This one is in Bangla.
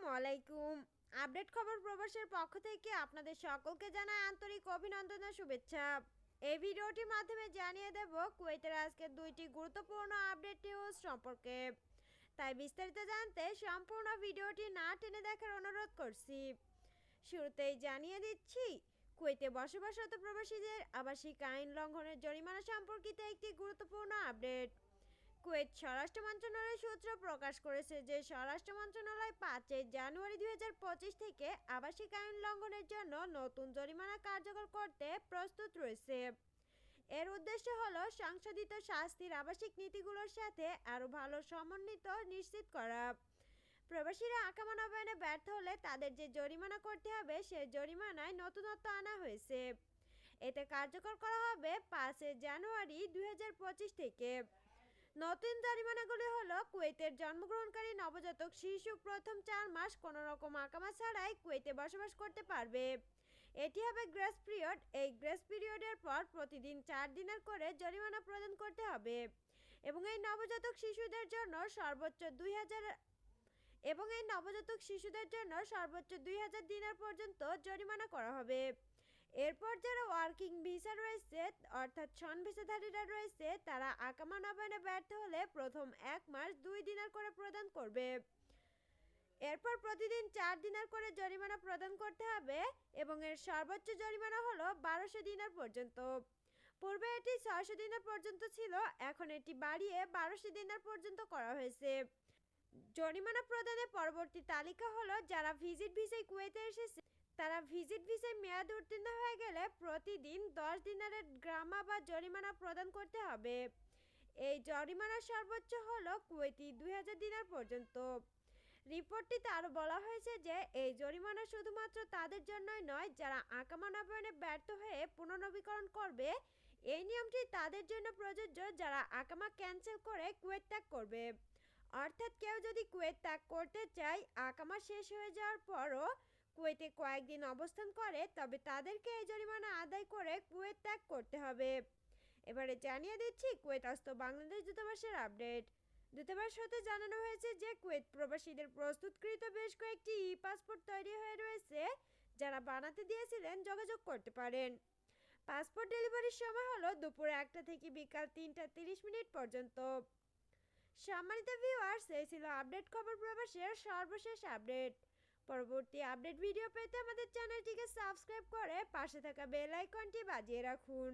আসসালামু আলাইকুম। আপডেট খবর প্রবাসের পক্ষ থেকে আপনাদের সকলকে জানাই আন্তরিক অভিনন্দন ও শুভেচ্ছা। এই ভিডিওটির মাধ্যমে জানিয়ে দেব, কুয়েতের আজকে দুইটি গুরুত্বপূর্ণ আপডেট নিউজ সম্পর্কে। তাই বিস্তারিত জানতে সম্পূর্ণ ভিডিওটি না টেনে দেখার অনুরোধ করছি। শুরুতেই জানিয়ে দিচ্ছি, কুয়েতে বসবাসরত প্রবাসীদের আবাসিক আইন লঙ্ঘনের জরিমানা সম্পর্কিত একটি গুরুত্বপূর্ণ আপডেট। কুয়েত স্বরাষ্ট্র মন্ত্রণালয় সূত্র প্রকাশ করেছে যে স্বরাষ্ট্র মন্ত্রণালয় পাঁচই জানুয়ারি দুই থেকে আবাসিক আইন লঙ্ঘনের জন্য নতুন জরিমানা কার্যকর করতে প্রস্তুত রয়েছে। এর উদ্দেশ্য হল সংশোধিত শাস্তির আবাসিক নীতিগুলোর সাথে আরও ভালো সমন্বিত নিশ্চিত করা। প্রবাসীরা আকামা নবায়নে ব্যর্থ হলে তাদের যে জরিমানা করতে হবে, সে জরিমানায় নতুনত্ব আনা হয়েছে। এতে কার্যকর করা হবে পাঁচই জানুয়ারি দুই হাজার পঁচিশ থেকে। নতুন জরিমানাগুলি হলো কুয়েতের জন্মগ্রহণকারী নবজাতক শিশু প্রথম চার মাস কোনো রকম আকামা ছাড়াই কুয়েতে বসবাস করতে পারবে। এটি হবে গ্রেস পিরিয়ড। এই গ্রেস পিরিয়ডের পর প্রতিদিন চার দিনের করে জরিমানা প্রদান করতে হবে। এবং এই নবজাতক শিশুদের জন্য সর্বোচ্চ দুই হাজার এবং এই নবজাতক শিশুদের জন্য সর্বোচ্চ দুই হাজার দিনার পর্যন্ত জরিমানা করা হবে। এরপর যারা ওয়ার্কিং ভিসা রয়েছে, অর্থাৎ সন ভিসাধারীরা রয়েছে, তারা আকামা নবায়নে ব্যর্থ হলে প্রথম এক মাস দুই দিনার করে প্রদান করবে। এরপর প্রতিদিন চার দিনার করে জরিমানা প্রদান করতে হবে এবং এর সর্বোচ্চ জরিমানা হলো বারোশো দিনার পর্যন্ত। পূর্বে এটি ছয়শো দিনার পর্যন্ত ছিল, এখন এটি বাড়িয়ে বারোশো দিনার পর্যন্ত করা হয়েছে। জরিমানা প্রদানের পরবর্তী তালিকা হলো, যারা ভিজিট ভিসায় কুয়েতে এসেছে তারা ভিজিট ভিসায় মেয়াদ উত্তীর্ণ হয়ে গেলে প্রতিদিন দশ দিনারের গ্রামা বা জরিমানা প্রদান করতে হবে। এই জরিমানার সর্বোচ্চ হল কুয়েতি দুই হাজার দিনার পর্যন্ত। রিপোর্টটিতে আরও বলা হয়েছে যে, এই জরিমানা শুধুমাত্র তাদের জন্যই নয়, যারা আকামা ব্যর্থ হয়ে পুনর্নবীকরণ করবে, এই নিয়মটি তাদের জন্য প্রযোজ্য যারা আকামা ক্যান্সেল করে কুয়েত ত্যাগ করবে। অর্থাৎ কেউ যদি কুয়েত ত্যাগ করতে চায়, আকামা শেষ হয়ে যাওয়ার পরও কুয়েতে কয়েকদিন অবস্থান করে, তবে তাদেরকে এই জরিমানা আদায় করে কুয়েত ত্যাগ করতে হবে। এবারে জানিয়ে দিচ্ছি, কুয়েতস্থ বাংলাদেশ দূতাবাসের আপডেট। দূতাবাস হতে জানানো হয়েছে যে, কুয়েত প্রবাসীদের প্রস্তুতকৃত বেশ কয়েকটি ই পাসপোর্ট তৈরি হয়ে রয়েছে, যারা বানাতে দিয়েছিলেন যোগাযোগ করতে পারেন। পাসপোর্ট ডেলিভারির সময় হলো দুপুর একটা থেকে বিকাল তিনটা তিরিশ মিনিট পর্যন্ত। সম্মানিত ভিউয়ার্স, এই ছিল আপডেট খবর প্রবাসের সর্বশেষ আপডেট। পরবর্তী আপডেট ভিডিও পেতে আমাদের চ্যানেলটিকে সাবস্ক্রাইব করে পাশে থাকা বেল আইকনটি বাজিয়ে রাখুন।